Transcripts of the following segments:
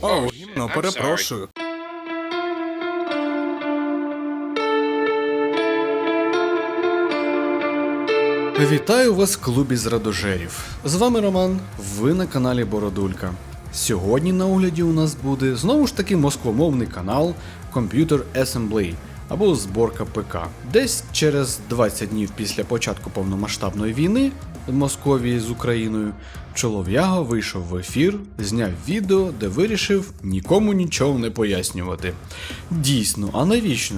О, гімно, перепрошую. Вітаю вас в клубі зрадожерів. З вами Роман, ви на каналі Бородулька. Сьогодні на огляді у нас буде знову ж таки москвомовний канал Computer Assembly або зборка ПК. Десь через 20 днів після початку повномасштабної війни Московії з Україною чолов'яго вийшов в ефір, зняв відео, де вирішив нікому нічого не пояснювати. Дійсно, а навіщо?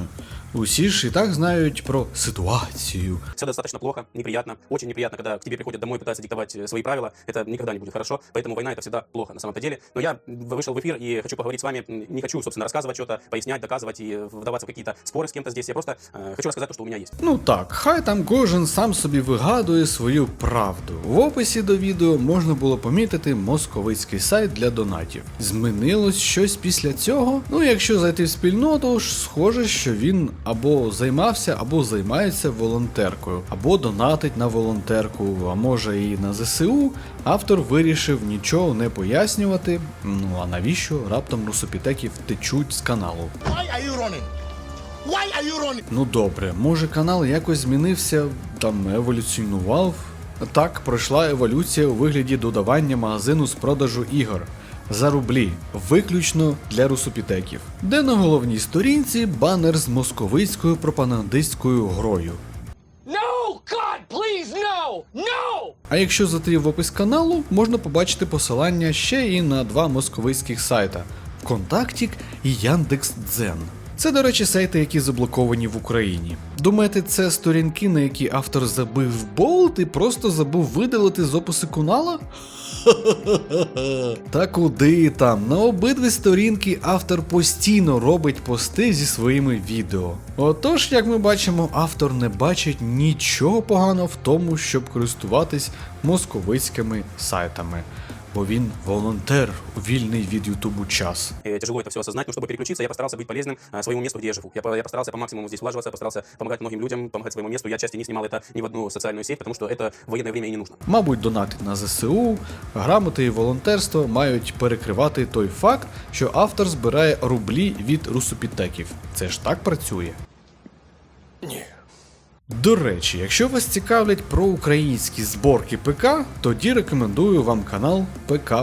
Усі ж і так знають про ситуацію, Все достаточно плохо, неприятно. Очень неприятно, когда к тебе приходят домой, пытаются диктовать э, свои правила. Это никогда не будет хорошо. Поэтому война это всегда плохо на самом-то деле. Но я в- вышел в эфир и хочу поговорить с вами. М, Не хочу, собственно, рассказывать что-то, пояснять, доказывать и вдаваться в какие-то споры с кем-то здесь. Я просто э, хочу рассказать то, что у меня есть. Ну так, хай там кожен сам собі вигадує свою правду. В описі до відео можна було помітити московицький сайт для донатів. Змінилось щось після цього. Ну, якщо зайти в спільноту, ж схоже, що він або займався, або займається волонтеркою, або донатить на волонтерку, а може і на ЗСУ. Автор вирішив нічого не пояснювати. Ну а навіщо раптом русопітеків течуть з каналу? Why are you running? Why are you running? Ну добре, може канал якось змінився, там еволюціонував. Так, пройшла еволюція у вигляді додавання магазину з продажу ігор за рублі, виключно для русопітеків, де на головній сторінці банер з московицькою пропагандистською грою. No! God, please, no! No! А якщо зайти в опис каналу, можна побачити посилання ще і на два московицьких сайта Контактік і Яндекс.Дзен. Це, до речі, сайти, які заблоковані в Україні. Думаєте, це сторінки, на які автор забив болт і просто забув видалити з опису канала? Та куди там? На обидві сторінки автор постійно робить пости зі своїми відео. Отож, як ми бачимо, автор не бачить нічого поганого в тому, щоб користуватись московицькими сайтами Бо він волонтер у вільний від Ютубу час. Э, Тяжело это все осознать, но чтобы переключиться, я постарался быть полезным э, своему месту, где я живу. Я, по- я постарался по максимуму здесь влаживаться, постарался помогать многим людям, помогать своему месту. Я части не снимал это ни в одну социальную сеть, потому что это в военное время и не нужно. Мабуть, донати на ЗСУ, грамоти і волонтерство мають перекривати той факт, що автор збирає рублі від русопітеків. Це ж так працює. Ні. До речі, якщо вас цікавлять про українські зборки ПК, тоді рекомендую вам канал ПК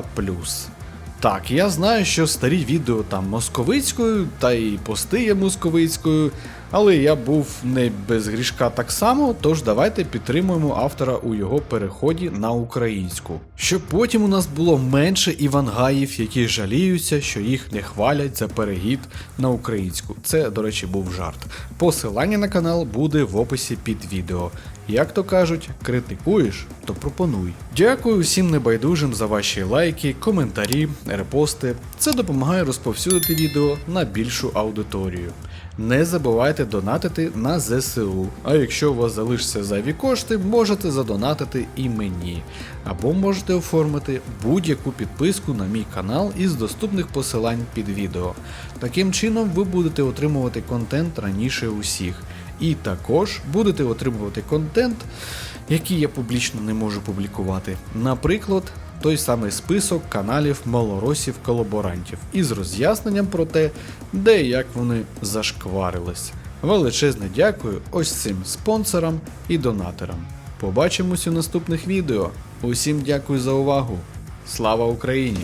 Так, я знаю, що старі відео там московицькою, та й пости є московицькою, але я був не без грішка так само, тож давайте підтримуємо автора у його переході на українську. Щоб потім у нас було менше івангаїв, які жаліються, що їх не хвалять за перегід на українську. Це, до речі, був жарт. Посилання на канал буде в описі під відео. Як то кажуть, критикуєш, то пропонуй. Дякую всім небайдужим за ваші лайки, коментарі, репости. Це допомагає розповсюдити відео на більшу аудиторію. Не забувайте донатити на ЗСУ. А якщо у вас залишаться зайві кошти, можете задонатити і мені. Або можете оформити будь-яку підписку на мій канал із доступних посилань під відео. Таким чином ви будете отримувати контент раніше усіх. І також будете отримувати контент, який я публічно не можу публікувати. Наприклад, той самий список каналів малоросів-колаборантів із роз'ясненням про те, де і як вони зашкварились. Величезне дякую ось цим спонсорам і донаторам. Побачимось у наступних відео. Усім дякую за увагу. Слава Україні!